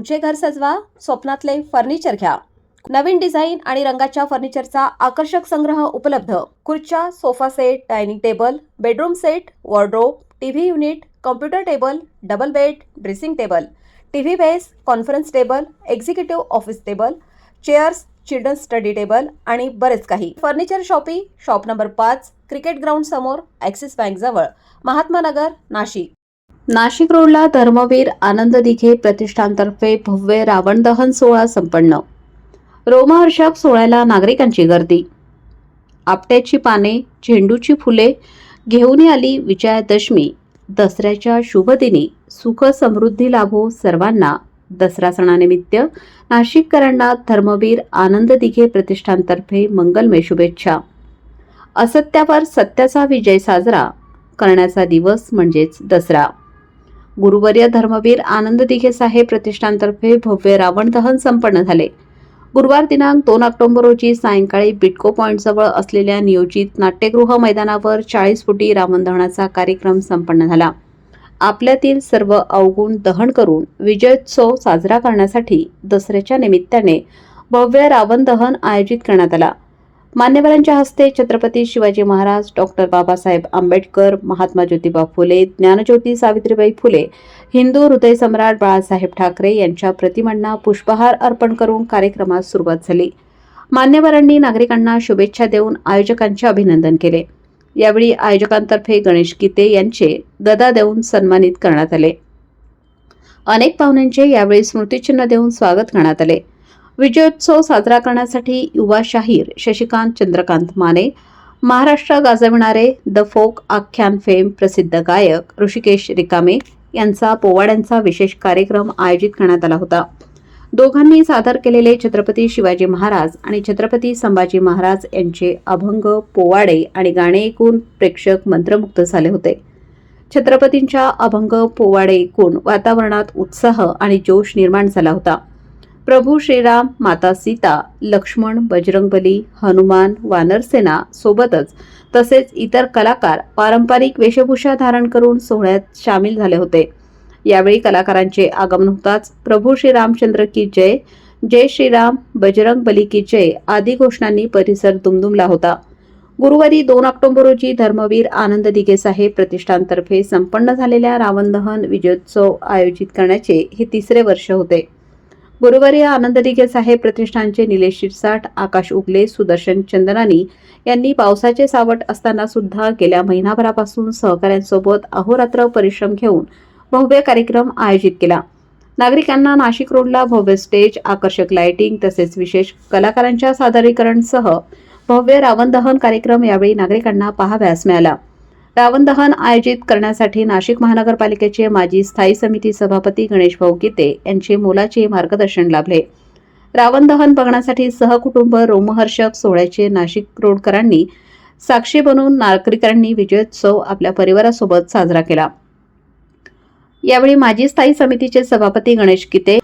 तुमचे घर सजवा स्वप्नातले फर्निचर घ्या. नवीन डिझाईन आणि रंगाच्या फर्निचरचा आकर्षक संग्रह उपलब्ध. खुर्च्या sofa set dining table bedroom set wardrobe TV unit computer table double bed dressing table TV base conference table executive office table chairs children study table आणि बरेच काही. फर्निचर शॉपी शॉप नंबर पाच क्रिकेट ग्राउंड समोर Axis bank जवळ महात्मा नगर नाशिक. नाशिक रोडला धर्मवीर आनंद दिघे प्रतिष्ठानतर्फे भव्य रावण दहन सोहळा संपन्न. रोमहर्षक सोहळ्याला नागरिकांची गर्दी. आपट्याची पाने झेंडूची फुले घेऊन आली विजयादशमी. दसऱ्याच्या शुभदिनी सुख समृद्धी लाभो सर्वांना. दसरा सणानिमित्त नाशिककरांना धर्मवीर आनंद दिघे प्रतिष्ठानतर्फे मंगलमय शुभेच्छा. असत्यावर सत्याचा विजय साजरा. करण्याचा दिवस म्हणजेच दसरा. गुरुवर्य धर्मवीर आनंद दिघे साहेब प्रतिष्ठानतर्फे भव्य रावण दहन संपन्न झाले. गुरुवार दिनांक दोन ऑक्टोबर रोजी सायंकाळी बिटको पॉईंटजवळ असलेल्या नियोजित नाट्यगृह मैदानावर चाळीस फुटी रावण दहनाचा कार्यक्रम संपन्न झाला. आपल्यातील सर्व अवगुण दहन करून विजयोत्सव साजरा करण्यासाठी दसऱ्याच्या निमित्ताने भव्य रावण दहन आयोजित करण्यात आला. मान्यवरांच्या हस्ते छत्रपती शिवाजी महाराज डॉक्टर बाबासाहेब आंबेडकर महात्मा ज्योतिबा फुले ज्ञानज्योती सावित्रीबाई फुले हिंदू हृदय सम्राट बाळासाहेब ठाकरे यांच्या प्रतिमांना पुष्पहार अर्पण करून कार्यक्रमास सुरुवात झाली. मान्यवरांनी नागरिकांना शुभेच्छा देऊन आयोजकांचे अभिनंदन केले. यावेळी आयोजकांतर्फे गणेश गीते यांचे गदा देऊन सन्मानित करण्यात आले. अनेक पाहुण्यांचे यावेळी स्मृतिचिन्ह देऊन स्वागत करण्यात आले. विजयोत्सव साजरा करण्यासाठी युवा शाहीर शशिकांत चंद्रकांत माने महाराष्ट्र गाजविणारे द फोक आख्यान फेम प्रसिद्ध गायक ऋषिकेश रिकामे यांचा पोवाड्यांचा विशेष कार्यक्रम आयोजित करण्यात आला होता. दोघांनी सादर केलेले छत्रपती शिवाजी महाराज आणि छत्रपती संभाजी महाराज यांचे अभंग पोवाडे आणि गाणे ऐकून प्रेक्षक मंत्रमुग्ध झाले होते. छत्रपतींच्या अभंग पोवाडे ऐकून वातावरणात उत्साह आणि जोश निर्माण झाला होता. प्रभू श्रीराम माता सीता लक्ष्मण बजरंगबली हनुमान वानरसेना सोबतच तसेच इतर कलाकार पारंपरिक वेशभूषा धारण करून सोहळ्यात सामील झाले होते. यावेळी कलाकारांचे आगमन होताच प्रभू श्रीरामचंद्र की जय जय श्रीराम बजरंग बली की जय आदी घोषणांनी परिसर दुमदुमला होता. गुरुवारी दोन ऑक्टोबर रोजी धर्मवीर आनंद दिघे साहेब प्रतिष्ठानतर्फे संपन्न झालेल्या रावण दहन विजयोत्सव आयोजित करण्याचे हे तिसरे वर्ष होते. गुरुवारी आनंद दिघे साहेब प्रतिष्ठानचे निलेश शिरसाट आकाश उगले सुदर्शन चंदनानी यांनी पावसाचे सावट असताना सुद्धा गेल्या महिनाभरापासून सहकाऱ्यांसोबत अहोरात्र परिश्रम घेऊन भव्य कार्यक्रम आयोजित केला. नागरिकांना नाशिक रोडला भव्य स्टेज आकर्षक लाइटिंग तसेच विशेष कलाकारांच्या सादरीकरणसह भव्य रावण दहन कार्यक्रम यावेळी नागरिकांना पाहाव्यास मिळाला. रावण दहन आयोजित करण्यासाठी नाशिक महानगरपालिकेचे माजी स्थायी समिती सभापती गणेश भाऊ गीते यांचे मोलाचे मार्गदर्शन लाभले. रावण दहन बघण्यासाठी सहकुटुंब रोमहर्षक सोहळ्याचे नाशिक रोडकरांनी साक्षी बनून नागरिकांनी विजयोत्सव आपल्या परिवारासोबत साजरा केला. यावेळी माजी स्थायी समितीचे सभापती गणेश गीते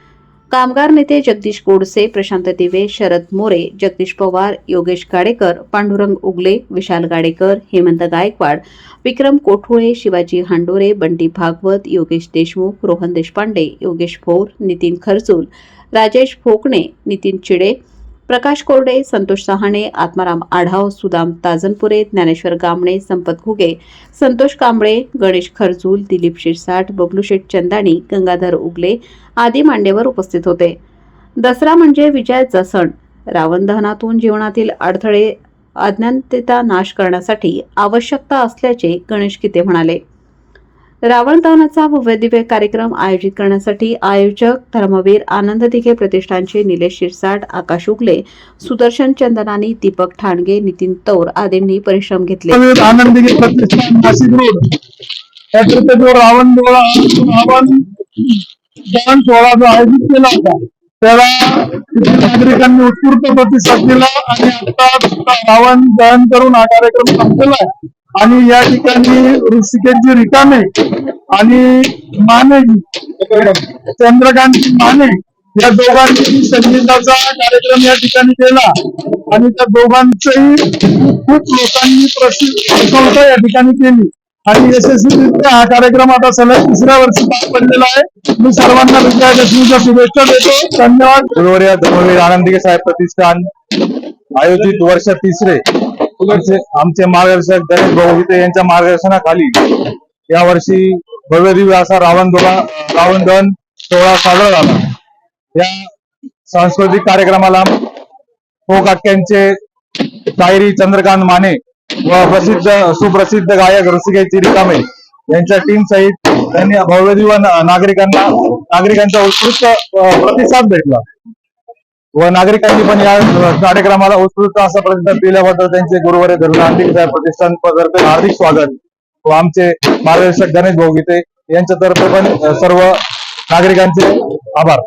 कामगार नेते जगदीश गोडसे प्रशांत दिवे शरद मोरे जगदीश पवार योगेश गाडेकर पांडुरंग उगले विशाल गाडेकर हेमंत गायकवाड विक्रम कोठुळे शिवाजी हांडोरे बंटी भागवत योगेश देशमुख रोहन देशपांडे योगेश भोर नितीन खरजूल राजेश फोकणे नितीन चिडे प्रकाश कोरडे संतोष सहाणे आत्माराम आढाव सुदाम ताजनपुरे ज्ञानेश्वर गामणे संपत घुगे संतोष कांबळे गणेश खरजूल दिलीप शिरसाट बबलू शेठ चंदाणी गंगाधर उगले आदी मांडेवर उपस्थित होते. दसरा म्हणजे विजयाचा सण रावण दहनातून जीवनातील अडथळे अज्ञानतेचा नाश करण्यासाठी आवश्यकता असल्याचे गणेश किते म्हणाले. रावण दहनाचा भव्य दिव्य कार्यक्रम आयोजित करण्यासाठी आयोजक धर्मवीर आनंद दिघे प्रतिष्ठानचे निलेश शिरसाट आकाश उगले सुदर्शन चंदनानी दीपक ठाणगे नितीन तौर आदींनी परिश्रम घेतले. आनंद की प्रतिष्ठान नाशिक रोड. या ट्रिपेटवर रावण सोहळा रावण दहन सोहळा आयोजित केला होता त्याला नागरिकांनी उत्स्फूर्त प्रतिसाद दिला आणि आता रावण दहन करून हा कार्यक्रम संपलेला आहे. आणि या ठिकाणी ऋषिकेशजी रिकामे आणि माने चंद्रकांत माने या दोघांनी संगीताचा कार्यक्रम या ठिकाणी केला आणि त्या दोघांचंही खूप लोकांनी प्रशि- प्रशंसा या ठिकाणी केली. आणि यशस्वीरित्या हा कार्यक्रम आता सलग तिसऱ्या वर्षी पार पडलेला आहे. मी सर्वांना विजयादशमीच्या शुभेच्छा देतो. धन्यवाद. धर्मवीर आनंदी साहेब प्रतिष्ठान आयोजित वर्ष तिसरे. आमचे आमचे मार्गदर्शक गणेश भाऊ गीते यांच्या मार्गदर्शनाखाली या वर्षी भव्य दिव्य असा रावण दोला रावण दहन सोहळा साजरा झाला. या सांस्कृतिक कार्यक्रमाला फोकाक्यांचे शायरी चंद्रकांत माने व प्रसिद्ध सुप्रसिद्ध गायक रसिके रिकामे यांच्या टीम सहित त्यांनी भव्य दिव्य नागरिकांना नागरिकांचा उत्कृष्ट प्रतिसाद भेटला. व नागरिकांनी पण या कार्यक्रमाला उत्कृष्ट असा प्रतिसाद दिल्याबद्दल त्यांचे गुरुवारी धरून आर्थिक प्रतिष्ठान तर्फे हार्दिक स्वागत. व आमचे मार्गदर्शक गणेश भाऊ गीते यांच्यातर्फे पण सर्व नागरिकांचे आभार.